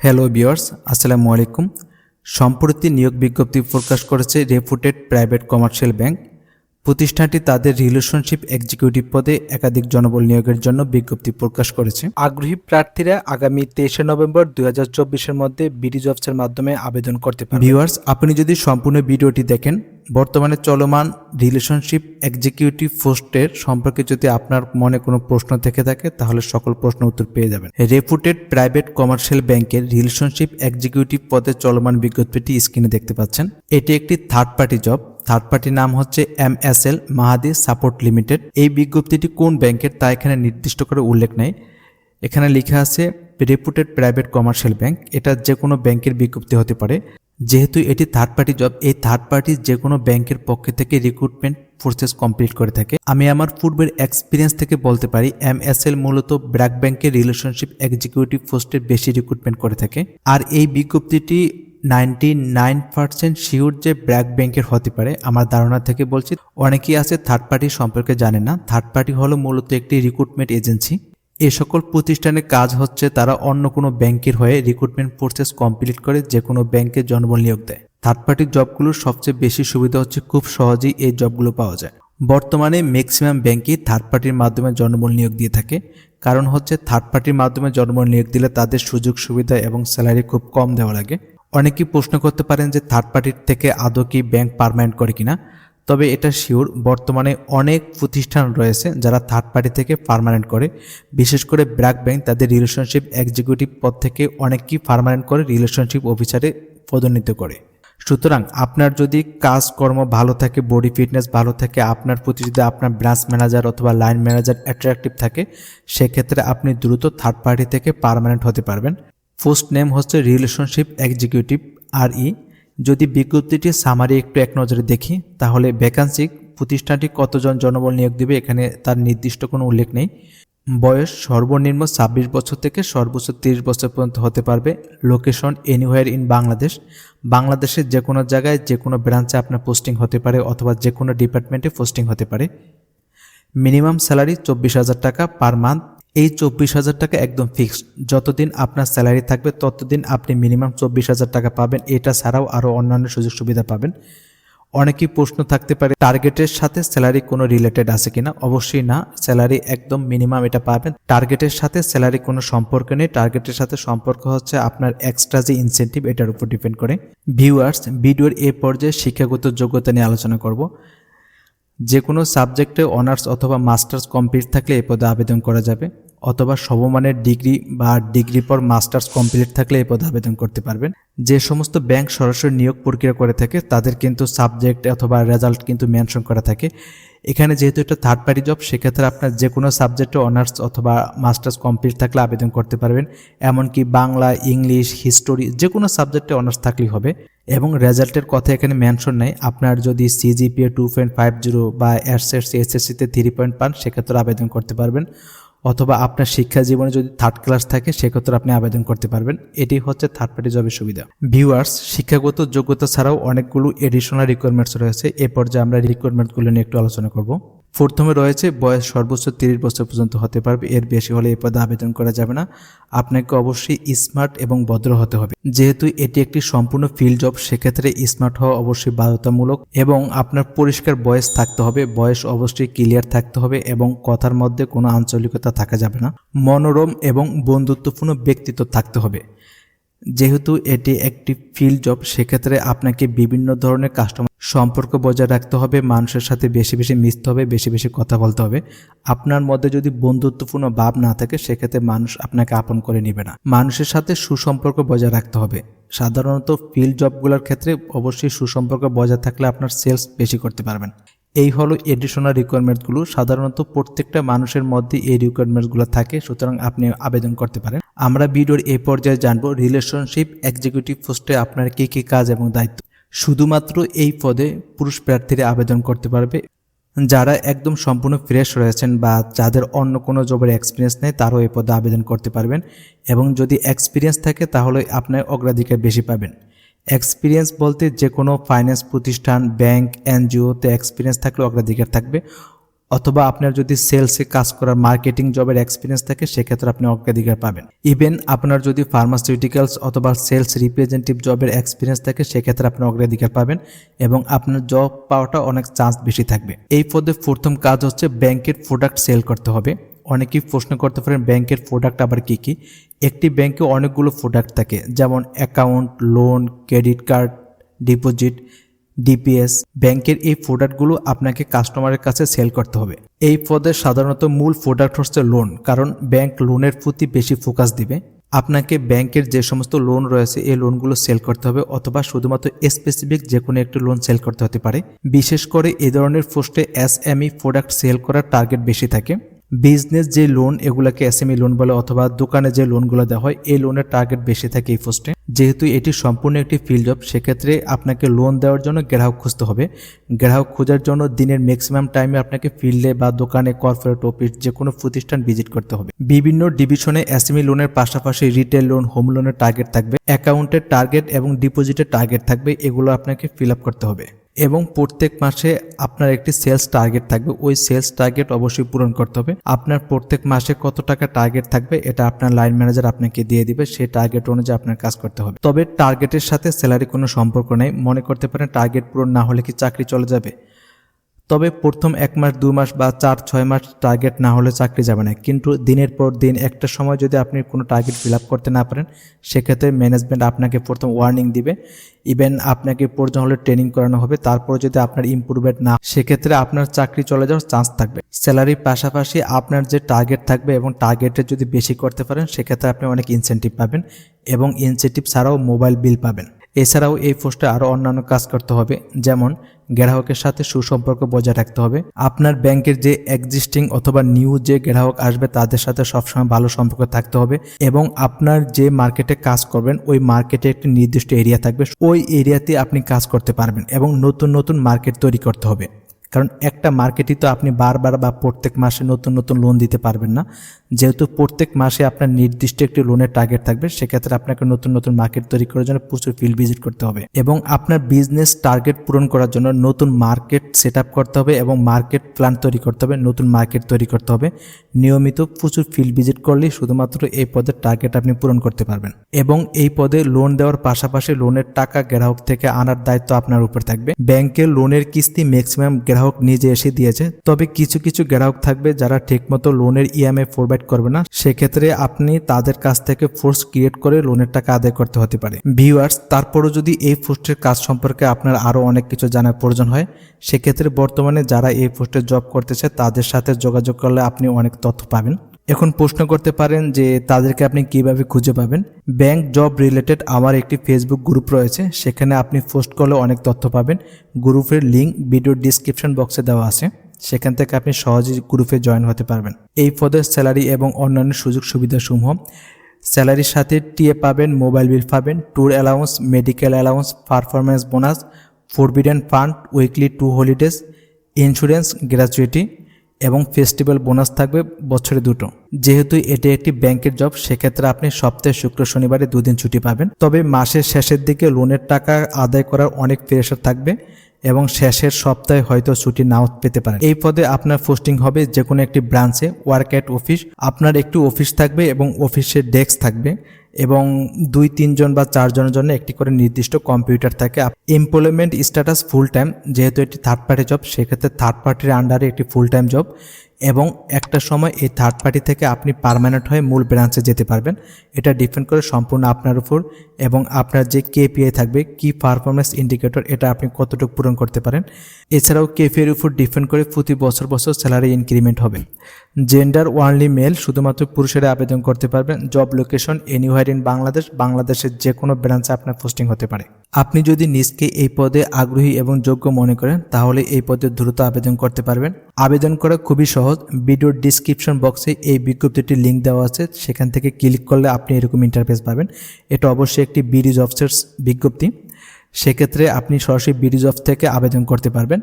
Hello বিয়ার্স আসসালামু আলাইকুম সম্প্রতি নিয়োগ বিজ্ঞপ্তি প্রকাশ করেছে রেপুটেড প্রাইভেট কমার্শিয়াল ব্যাংক প্রতিষ্ঠানটি তাদের রিলেশনশিপ এক্সিকিউটিভ পদে একাধিক জনবল নিয়োগের জন্য বিজ্ঞপ্তি প্রকাশ করেছে। আগ্রহী প্রার্থীরা আগামী তেইশে নভেম্বর দুই হাজার চব্বিশের মধ্যে বিডি জবসের মাধ্যমে আবেদন করতে পারেন ভিউয়ার্স আপনি যদি সম্পূর্ণ ভিডিওটি দেখেন বর্তমানে চলমান রিলেশনশিপ এক্সিকিউটিভ পোস্টের সম্পর্কে যদি আপনার মনে কোনো প্রশ্ন থেকে থাকে, তাহলে সকল প্রশ্ন উত্তর পেয়ে যাবেন। রেপুটেড প্রাইভেট কমার্শিয়াল ব্যাংকের রিলেশনশিপ এক্সিকিউটিভ পদে চলমান বিজ্ঞপ্তিটি স্ক্রিনে দেখতে পাচ্ছেন। এটি একটি থার্ড পার্টি জব থার্ড পার্টির নাম হচ্ছে M S L Mahadi support limited. এই বিজ্ঞপ্তিটি কোন ব্যাংকের তা এখানে নির্দিষ্ট করে উল্লেখ নেই। এখানে লেখা আছে রেপুটেড প্রাইভেট কমার্শিয়াল ব্যাংক এটা যে কোনো ব্যাংকের বিজ্ঞপ্তি হতে পারে। যেহেতু এটি থার্ড পার্টি জব এই থার্ড পার্টি যে কোনো ব্যাংকের পক্ষ থেকে রিক্রুটমেন্ট প্রসেস কমপ্লিট করে থাকে। আমি আমার পূর্বের এক্সপিরিয়েন্স থেকে বলতে পারি এম এস এল মূলত ব্র্যাক ব্যাংকের রিলেশনশিপ এক্সিকিউটিভ পোস্টের বেশি রিক্রুটমেন্ট করে থাকে। আর এই বিজ্ঞপ্তিটি নাইনটি নাইন পার্সেন্ট শিওর যে ব্র্যাক ব্যাংকের হতে পারে, আমার ধারণা থেকে বলছি। অনেকেই আছে থার্ড পার্টি সম্পর্কে জানে না। থার্ড পার্টি হলো মূলত একটি রিক্রুটমেন্ট এজেন্সি এ সকল প্রতিষ্ঠানের কাজ হচ্ছে তারা অন্য কোনো ব্যাংকের হয়ে রিক্রুটমেন্ট প্রসেস কমপ্লিট করে যে কোনো ব্যাংকে জনবল নিয়োগ দেয়। থার্ড পার্টি জবগুলোর সবচেয়ে বেশি সুবিধা হচ্ছে খুব সহজেই এই জবগুলো পাওয়া যায়। বর্তমানে ম্যাক্সিমাম ব্যাংকই থার্ড পার্টির মাধ্যমে জনবল নিয়োগ দিয়ে থাকে। কারণ হচ্ছে থার্ড পার্টির মাধ্যমে জনবল নিয়োগ দিলে তাদের সুযোগ সুবিধা এবং স্যালারি খুব কম দেওয়া লাগে। অনেকেই প্রশ্ন করতে পারেন যে থার্ড পার্টির থেকে আদৌ কি ব্যাংক পারমানেন্ট করে কিনা। তবে এটা শিওর বর্তমানে অনেক প্রতিষ্ঠান রয়েছে যারা থার্ড পার্টি থেকে পারমানেন্ট করে। বিশেষ করে ব্র্যাক ব্যাংক তাদের রিলেশনশিপ এক্সিকিউটিভ পদ থেকে অনেকেই পারমানেন্ট করে রিলেশনশিপ অফিসারে পদোন্নীত করে। সুতরাং আপনার যদি কাজকর্ম ভালো থাকে বডি ফিটনেস ভালো থাকে, আপনার প্রতি যদি আপনার ব্রাঞ্চ ম্যানেজার অথবা লাইন ম্যানেজার অ্যাট্রাকটিভ থাকে, সেক্ষেত্রে আপনি দ্রুত থার্ড পার্টি থেকে পারমানেন্ট হতে পারবেন। পোস্ট নেম হচ্ছে রিলেশনশিপ এক্সিকিউটিভ আর ই যদি বিজ্ঞপ্তিটি সামারি একটু এক নজরে দেখি, তাহলে ভ্যাকান্সি প্রতিষ্ঠানটি কতজন জনবল নিয়োগ দেবে এখানে তার নির্দিষ্ট কোনো উল্লেখ নেই। বয়স সর্বনিম্ন ছাব্বিশ বছর থেকে সর্বোচ্চ তিরিশ বছর পর্যন্ত হতে পারবে। লোকেশন এনিওয়ার ইন বাংলাদেশ বাংলাদেশের যে কোনো জায়গায় যে কোনো ব্রাঞ্চে আপনার পোস্টিং হতে পারে অথবা যে কোনো ডিপার্টমেন্টে পোস্টিং হতে পারে। মিনিমাম স্যালারি চব্বিশ হাজার টাকা পার মান্থ এই চব্বিশ হাজার টাকা একদম ফিক্সড যতদিন আপনার স্যালারি থাকবে, ততদিন আপনি মিনিমাম চব্বিশ হাজার টাকা পাবেন। এটা ছাড়াও আরও অন্যান্য সুযোগ সুবিধা পাবেন। অনেকেই প্রশ্ন থাকতে পারে টার্গেটের সাথে স্যালারি কোনো রিলেটেড আছে কিনা? অবশ্যই না স্যালারি একদম মিনিমাম এটা পাবেন। টার্গেটের সাথে স্যালারি কোনো সম্পর্ক নেই। টার্গেটের সাথে সম্পর্ক হচ্ছে আপনার এক্সট্রা যে ইনসেন্টিভ এটার উপর ডিপেন্ড করে। ভিউয়ার্স ভিডিওর এ পর্যায়ে শিক্ষাগত যোগ্যতা নিয়ে আলোচনা করব। যে কোনো সাবজেক্টে অনার্স অথবা মাস্টার্স কমপ্লিট থাকলে এ পদে আবেদন করা যাবে। অথবা সমমানের ডিগ্রি বা ডিগ্রি পর মাস্টার্স কমপ্লিট থাকলে এই পদে আবেদন করতে পারবেন। যে সমস্ত ব্যাংক সরাসরি নিয়োগ প্রক্রিয়া করে থাকে, তাদের কিন্তু সাবজেক্ট অথবা রেজাল্ট কিন্তু মেনশন করা থাকে। এখানে যেহেতু এটা থার্ড পার্টি জব সেক্ষেত্রে আপনার যে কোনো সাবজেক্টে অনার্স অথবা মাস্টার্স কমপ্লিট থাকলে আবেদন করতে পারবেন। এমনকি বাংলা, ইংলিশ হিস্টোরি যে কোনো সাবজেক্টে অনার্স থাকলেই হবে। এবং রেজাল্টের কথা এখানে মেনশন নেই। আপনার যদি CGPA two point five zero বা এসএসসি এসএসসিতে থ্রি পয়েন্ট পান, সেক্ষেত্রে আবেদন করতে পারবেন। অথবা আপনার শিক্ষা জীবনে যদি থার্ড ক্লাস থাকে, সেক্ষেত্রে আপনি আবেদন করতে পারবেন। এটি হচ্ছে থার্ড পার্টি জবের সুবিধা। ভিউয়ার্স শিক্ষাগত যোগ্যতা ছাড়াও অনেকগুলো এডিশনাল রিকোয়ারমেন্টস রয়েছে। এরপর যে আমরা রিকোয়ারমেন্টগুলো নিয়ে একটু আলোচনা করব। প্রথমে রয়েছে, বয়স সর্বোচ্চ তিরিশ বছর পর্যন্ত হতে পারবে। এর বেশি হলে এই পদে আবেদন করা যাবে না। আপনাকে অবশ্যই স্মার্ট এবং ভদ্র হতে হবে। যেহেতু এটি একটি সম্পূর্ণ ফিল্ড জব সেক্ষেত্রে স্মার্ট হওয়া অবশ্যই বাধ্যতামূলক এবং আপনার পরিষ্কার বয়স থাকতে হবে। বয়স অবশ্যই ক্লিয়ার থাকতে হবে এবং কথার মধ্যে কোনো আঞ্চলিকতা থাকা যাবে না। মনোরম এবং বন্ধুত্বপূর্ণ ব্যক্তিত্ব থাকতে হবে। যেহেতু এটি একটি ফিল্ড জব সেক্ষেত্রে আপনাকে বিভিন্ন ধরনের কাস্টমার সম্পর্ক বজায় রাখতে হবে, মানুষের সাথে বেশি বেশি মিশতে হবে, বেশি বেশি কথা বলতে হবে। আপনার মধ্যে যদি বন্ধুত্বপূর্ণ ভাব না থাকে, সেক্ষেত্রে মানুষ আপনাকে আপন করে নেবে না। মানুষের সাথে সুসম্পর্ক বজায় রাখতে হবে। সাধারণত ফিল্ড জবগুলোর ক্ষেত্রে অবশ্যই সুসম্পর্ক বজায় থাকলে আপনার সেলস বেশি করতে পারবেন। এই হলো এডিশনাল রিকোয়ারমেন্টগুলো সাধারণত প্রত্যেকটা মানুষের মধ্যে এই রিকোয়ারমেন্টসগুলো থাকে, সুতরাং আপনি আবেদন করতে পারেন। আমরা ভিডিওর এই পর্যায়ে জানব রিলেশনশিপ এক্সিকিউটিভ পোস্টে আপনার কী কী কাজ এবং দায়িত্ব। শুধুমাত্র এই পদে পুরুষ প্রার্থীরা আবেদন করতে পারবে। যারা একদম সম্পূর্ণ ফ্রেশ রয়েছেন বা যাদের অন্য কোনো জবের এক্সপিরিয়েন্স নেই, তারাও এই পদে আবেদন করতে পারবেন। এবং যদি এক্সপিরিয়েন্স থাকে, তাহলে আপনার অগ্রাধিকার বেশি পাবেন। এক্সপিরিয়েন্স বলতে যে কোনো ফাইন্যান্স প্রতিষ্ঠান ব্যাংক এনজিওতে এক্সপিরিয়েন্স থাকলে অগ্রাধিকার থাকবে। অথবা আপনার যদি সেলসে কাজ করার মার্কেটিং জবের এক্সপিরিয়েন্স থাকে, সেক্ষেত্রে আপনি অগ্রাধিকার পাবেন। ইভেন আপনার যদি ফার্মাসিউটিক্যালস অথবা সেলস রিপ্রেজেন্টেটিভ জবের এক্সপিরিয়েন্স থাকে, সেক্ষেত্রে আপনি অগ্রাধিকার পাবেন এবং আপনার জব পাওয়াটা অনেক চান্স বেশি থাকবে। এই পদে প্রথম কাজ হচ্ছে ব্যাংকের প্রোডাক্ট সেল করতে হবে। অনেকেই প্রশ্ন করতে পারেন, ব্যাংকের প্রোডাক্ট আবার কী কী? একটি ব্যাংকে অনেকগুলো প্রোডাক্ট থাকে, যেমন account loan credit card deposit DPS ব্যাংকের এই প্রোডাক্টগুলো আপনাকে কাস্টমারের কাছে সেল করতে হবে। এই পদের সাধারণত মূল প্রোডাক্ট হচ্ছে লোন, কারণ ব্যাংক লোনের প্রতি বেশি ফোকাস দিবে। আপনাকে ব্যাংকের যে সমস্ত লোন রয়েছে, এই লোনগুলো সেল করতে হবে, অথবা শুধুমাত্র স্পেসিফিক যে কোনো একটি লোন সেল করতে হতে পারে। বিশেষ করে এ ধরনের পোস্টে S M E product sale করার টার্গেট বেশি থাকে। বিজনেস যে লোন এগুলাকে এসএমই লোন বলে অথবা দোকানে যে লোনগুলো দেওয়া হয়, এই লোনের টার্গেট বেশি থাকে এই পোস্টে যেহেতু এটি সম্পূর্ণ একটি ফিল্ড জব সেক্ষেত্রে আপনাকে লোন দেওয়ার জন্য গ্রাহক খুঁজতে হবে। গ্রাহক খোঁজার জন্য দিনের ম্যাক্সিমাম টাইমে আপনাকে ফিল্ডে বা দোকানে কর্পোরেট অফিস যে কোনো প্রতিষ্ঠান ভিজিট করতে হবে। বিভিন্ন ডিভিশনে এসএমই লোনের পাশাপাশি রিটেল লোন হোম লোনের টার্গেট থাকবে। অ্যাকাউন্টের টার্গেট এবং ডিপোজিটের টার্গেট থাকবে, এগুলো আপনাকে ফিল আপ করতে হবে। এবং প্রত্যেক মাসে আপনার একটি সেলস টার্গেট থাকবে। ওই সেলস টার্গেট অবশ্যই পূরণ করতে হবে। আপনার প্রত্যেক মাসে কত টাকা টার্গেট থাকবে, এটা আপনার লাইন ম্যানেজার আপনাকে দিয়ে দিবে। সেই টার্গেট অনুযায়ী আপনার কাজ করতে হবে। তবে টার্গেটের সাথে স্যালারি কোনো সম্পর্ক নেই। মনে করতে পারেন টার্গেট পূরণ না হলে কি চাকরি চলে যাবে? তবে প্রথম এক মাস, দু মাস বা চার, ছয় মাস টার্গেট না হলে চাকরি যাবে না। কিন্তু দিনের পর দিন একটা সময় যদি আপনি কোনো টার্গেট ফিল আপ করতে না পারেন, সেক্ষেত্রে ম্যানেজমেন্ট আপনাকে প্রথম ওয়ার্নিং দিবে। ইভেন আপনাকে প্রয়োজন হলে ট্রেনিং করানো হবে, তারপর যদি আপনার ইম্প্রুভমেন্ট না, সেক্ষেত্রে আপনার চাকরি চলে যাওয়ার চান্স থাকবে। স্যালারির পাশাপাশি আপনার যে টার্গেট থাকবে এবং টার্গেটের যদি বেশি করতে পারেন, সেক্ষেত্রে আপনি অনেক ইনসেন্টিভ পাবেন এবং ইনসেন্টিভ ছাড়াও মোবাইল বিল পাবেন। এছাড়াও এই পোস্টে আরও অন্যান্য কাজ করতে হবে, যেমন গ্রাহকের সাথে সুসম্পর্ক বজায় রাখতে হবে। আপনার ব্যাংকের যে এক্সিস্টিং অথবা নিউ যে গ্রাহক আসবে, তাদের সাথে সবসময় ভালো সম্পর্ক থাকতে হবে এবং আপনার যে মার্কেটে কাজ করবেন, ওই মার্কেটে একটি নির্দিষ্ট এরিয়া থাকবে। ওই এরিয়াতে আপনি কাজ করতে পারবেন এবং নতুন নতুন মার্কেট তৈরি করতে হবে। কারণ একটা মার্কেটই তো আপনি বারবার বা প্রত্যেক মাসে নতুন নতুন লোন দিতে পারবেন না। যেহেতু প্রত্যেক মাসে আপনার নির্দিষ্ট একটি লোনের টার্গেট থাকবে, সেক্ষেত্রে আপনাকে নতুন নতুন মার্কেট তৈরি করার জন্য প্রচুর ফিল্ড ভিজিট করতে হবে এবং আপনার বিজনেস টার্গেট পূরণ করার জন্য নতুন মার্কেট সেট করতে হবে এবং মার্কেট প্ল্যান তৈরি করতে হবে, নতুন মার্কেট তৈরি করতে হবে। নিয়মিত প্রচুর ফিল্ড ভিজিট করলেই শুধুমাত্র এই পদের টার্গেট আপনি পূরণ করতে পারবেন এবং এই পদে লোন দেওয়ার পাশাপাশি লোনের টাকা গ্রাহক থেকে আনার দায়িত্ব আপনার উপর থাকবে। ব্যাংকের লোনের কিস্তি ম্যাক্সিমাম গ্রাহক নিজে এসে দিয়েছে, তবে কিছু কিছু গ্রাহক থাকবে যারা ঠিকমতো লোনের ইএমআই প্রোভাইড করবে না। সেক্ষেত্রে আপনি তাদের কাছ থেকে ফোর্স ক্রিয়েট করে লোনের টাকা আদায় করতে হতে পারে। ভিউয়ার্স তারপরও যদি এই পোস্টের কাজ সম্পর্কে আপনার আরও অনেক কিছু জানার প্রয়োজন হয়, সেক্ষেত্রে বর্তমানে যারা এই পোস্টে জব করতেছে, তাদের সাথে যোগাযোগ করলে আপনি অনেক তথ্য পাবেন। এখন প্রশ্ন করতে পারেন যে তাদেরকে আপনি কীভাবে খুঁজে পাবেন। ব্যাংক জব রিলেটেড আমার একটি ফেসবুক গ্রুপ রয়েছে, সেখানে আপনি পোস্ট করলে অনেক তথ্য পাবেন। গ্রুপের লিঙ্ক ভিডিও ডিসক্রিপশন বক্সে দেওয়া আছে। সেখান থেকে আপনি সহজেই গ্রুপে জয়েন হতে পারবেন। এই পদের স্যালারি এবং অন্যান্য সুযোগ সুবিধাসমূহ স্যালারির সাথে টিএ পাবেন মোবাইল বিল পাবেন tour allowance medical allowance performance bonus provident fund weekly two holidays insurance gratuity এবং ফেস্টিভ্যাল বোনাস থাকবে বছরে দুটো। যেহেতু এটি একটি ব্যাংকের জব সেক্ষেত্রে আপনি সপ্তাহে শুক্র, শনিবারে দুদিন ছুটি পাবেন। তবে মাসের শেষের দিকে লোনের টাকা আদায় করার অনেক প্রেশার থাকবে এবং শেষের সপ্তাহে হয়তো ছুটি নাও পেতে পারেন। এই পদে আপনার পোস্টিং হবে যে কোনো একটি ব্রাঞ্চে ওয়ার্ক অ্যাট অফিস আপনার একটি অফিস থাকবে এবং অফিসের ডেস্ক থাকবে। এবং দুই, তিনজন বা চারজনের জন্য একটি করে নির্দিষ্ট কম্পিউটার থাকে। এমপ্লয়মেন্ট স্ট্যাটাস ফুল টাইম যেহেতু এটি থার্ড পার্টি জব সেক্ষেত্রে থার্ড পার্টির আন্ডারে একটি ফুল টাইম জব এবং একটা সময় এই থার্ড পার্টি থেকে আপনি পারমানেন্ট হয়ে মূল ব্রাঞ্চে যেতে পারবেন। এটা ডিপেন্ড করে সম্পূর্ণ আপনার উপর এবং আপনার যে কেপিআই থাকবে, কি পারফরমেন্স ইন্ডিকেটর এটা আপনি কতটুকু পূরণ করতে পারেন। এছাড়াও কেপিআইয়ের উপর ডিপেন্ড করে প্রতি বছর বছর স্যালারি ইনক্রিমেন্ট হবে। জেন্ডার ওয়ানলি মেল শুধুমাত্র পুরুষেরা আবেদন করতে পারবেন। Job location anywhere in Bangladesh, বাংলাদেশের যে কোনো ব্রাঞ্চে আপনার পোস্টিং হতে পারে। আপনি যদি নিজকে এই পদে আগ্রহী এবং যোগ্য মনে করেন, তাহলে এই পদে দ্রুত আবেদন করতে পারবেন। আবেদন করা খুবই সহজ। ভিডিওর ডিসক্রিপশন বক্সে এই বিজ্ঞপ্তিটির লিঙ্ক দেওয়া আছে। সেখান থেকে ক্লিক করলে আপনি এরকম ইন্টারফেস পাবেন। এটা অবশ্যই একটি বিডিজ অফিসের বিজ্ঞপ্তি। সেক্ষেত্রে আপনি সরাসরি বিডিজ অফ থেকে আবেদন করতে পারবেন।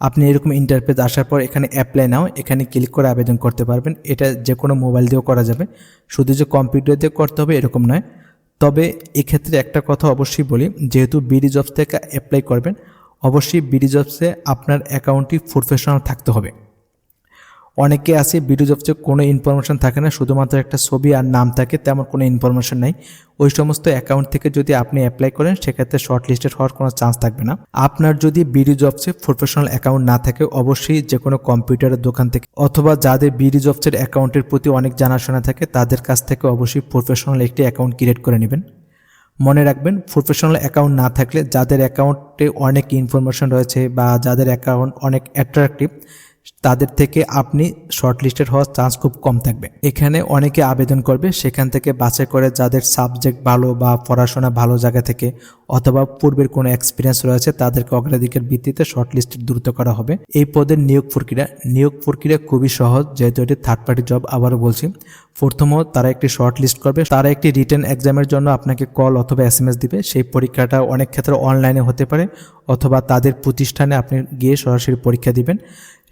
আপনি এরকম ইন্টারফেস আসার পর এখানে অ্যাপ্লাই নাও, এখানে ক্লিক করে আবেদন করতে পারবেন। এটা যে কোনো মোবাইল দিয়েও করা যাবে। শুধু যে কম্পিউটার দিয়ে করতে হবে এরকম নয়। তবে এক্ষেত্রে একটা কথা অবশ্যই বলি, যেহেতু বিডি জবস থেকে অ্যাপ্লাই করবেন, অবশ্যই বিডি জবসে আপনার অ্যাকাউন্টটি প্রফেশনাল থাকতে হবে। অনেকে আছে বিডিও জবসে কোনো ইনফরমেশন থাকে না, শুধুমাত্র একটা ছবি আর নাম থাকে, তেমন কোনো ইনফরমেশন নাই। ওই সমস্ত অ্যাকাউন্ট থেকে যদি আপনি অ্যাপ্লাই করেন, সেক্ষেত্রে শর্ট লিস্টেড হওয়ার কোনো চান্স থাকবে না। আপনার যদি বিডি জবসে প্রফেশনাল অ্যাকাউন্ট না থাকে, অবশ্যই যে কোনো কম্পিউটারের দোকান থেকে অথবা যাদের বিডি জবসের অ্যাকাউন্টের প্রতি অনেক জানাশোনা থাকে, তাদের কাছ থেকে অবশ্যই প্রফেশনাল একটি অ্যাকাউন্ট ক্রিয়েট করে নেবেন। মনে রাখবেন প্রফেশনাল অ্যাকাউন্ট না থাকলে যাদের অ্যাকাউন্টে অনেক ইনফরমেশন রয়েছে বা যাদের অ্যাকাউন্ট অনেক অ্যাট্রাকটিভ তাদের থেকে আপনি শর্ট লিস্টেড হওয়ার চান্স খুব কম থাকবে। এখানে অনেকে আবেদন করবে, সেখান থেকে বাছাই করে যাদের সাবজেক্ট ভালো বা পড়াশোনা ভালো জায়গা থেকে অথবা পূর্বের কোনো এক্সপিরিয়েন্স রয়েছে, তাদেরকে অগ্রাধিকার ভিত্তিতে শর্ট লিস্টেড দ্রুত করা হবে। এই পদের নিয়োগ প্রক্রিয়া নিয়োগ প্রক্রিয়া খুবই সহজ, যেহেতু এটি থার্ড পার্টি জব আবারও বলছি। প্রথমত, তারা একটি শর্ট লিস্ট করবে, তারা একটি রিটার্ন এক্সামের জন্য আপনাকে কল অথবা এস দিবে। সেই পরীক্ষাটা অনেক ক্ষেত্রে অনলাইনে হতে পারে, অথবা তাদের প্রতিষ্ঠানে আপনি গিয়ে সরাসরি পরীক্ষা দিবেন।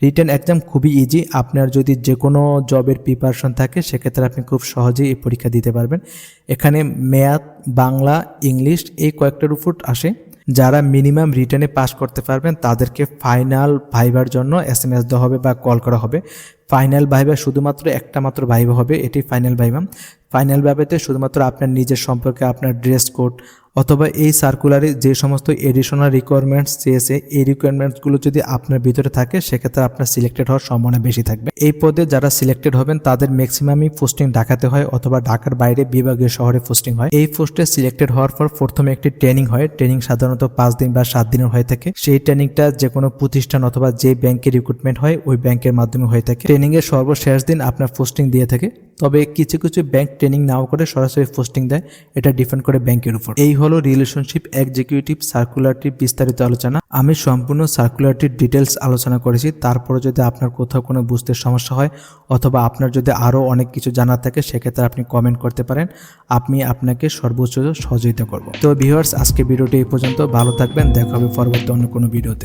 রিটেন এক্সাম খুবই ইজি আপনার যদি যে কোনো জবের প্রিপারেশন থাকে, সেক্ষেত্রে আপনি খুব সহজেই এই পরীক্ষা দিতে পারবেন। এখানে ম্যাথ বাংলা ইংলিশ এই কয়েকটার উপর আসে। যারা মিনিমাম রিটার্নে পাস করতে পারবেন, তাদেরকে ফাইনাল ভাইবার জন্য এস এম এস দেওয়া হবে বা কল করা হবে। ফাইনাল ভাইবা শুধুমাত্র একটা মাত্র ভাইবা হবে, এটি ফাইনাল ভাইবা ফাইনাল ভাইবাতে শুধুমাত্র আপনার নিজের সম্পর্কে, আপনার ড্রেস কোড অথবা এই সার্কুলারে যে সমস্ত এডিশনাল রিকোয়ারমেন্টস চেয়েছে, এই রিকোয়ারমেন্টসগুলো যদি আপনার ভিতরে থাকে, সেক্ষেত্রে আপনার সিলেক্টেড হওয়ার সম্ভাবনা বেশি থাকবে। এই পদে যারা সিলেক্টেড হবেন, তাদের ম্যাক্সিমামই পোস্টিং ঢাকাতে হয় অথবা ঢাকার বাইরে বিভাগীয় শহরে পোস্টিং হয়। এই পোস্টে সিলেক্টেড হওয়ার পর প্রথমে একটি ট্রেনিং হয়। ট্রেনিং সাধারণত পাঁচ দিন বা সাত দিনের হয়ে থাকে। সেই ট্রেনিংটা যে কোনো প্রতিষ্ঠান অথবা যে ব্যাংকে রিক্রুটমেন্ট হয়, ওই ব্যাংকের মাধ্যমে হয়ে থাকে। ট্রেনিং এর সর্বশেষ দিন আপনার পোস্টিং দিয়ে থাকে। তবে কিছু কিছু ব্যাংক ট্রেনিং নাও করে সরাসরি পোস্টিং দেয়, এটা ডিপেন্ড করে ব্যাংকের উপর। এই হলো রিলেশনশিপ এক্সিকিউটিভ সার্কুলারটির বিস্তারিত আলোচনা। আমি সম্পূর্ণ সার্কুলারটির ডিটেলস আলোচনা করেছি, তারপরে যদি আপনার কোথাও কোনো বুঝতে সমস্যা হয়, অথবা আপনার যদি আরও অনেক কিছু জানার থাকে, সেক্ষেত্রে আপনি কমেন্ট করতে পারেন। আমি আপনাকে সর্বোচ্চ সহযোগিতা করব। তো ভিউয়ার্স আজকে ভিডিওটি এই পর্যন্ত। ভালো থাকবেন, দেখা হবে পরবর্তী অন্য কোনো ভিডিওতে।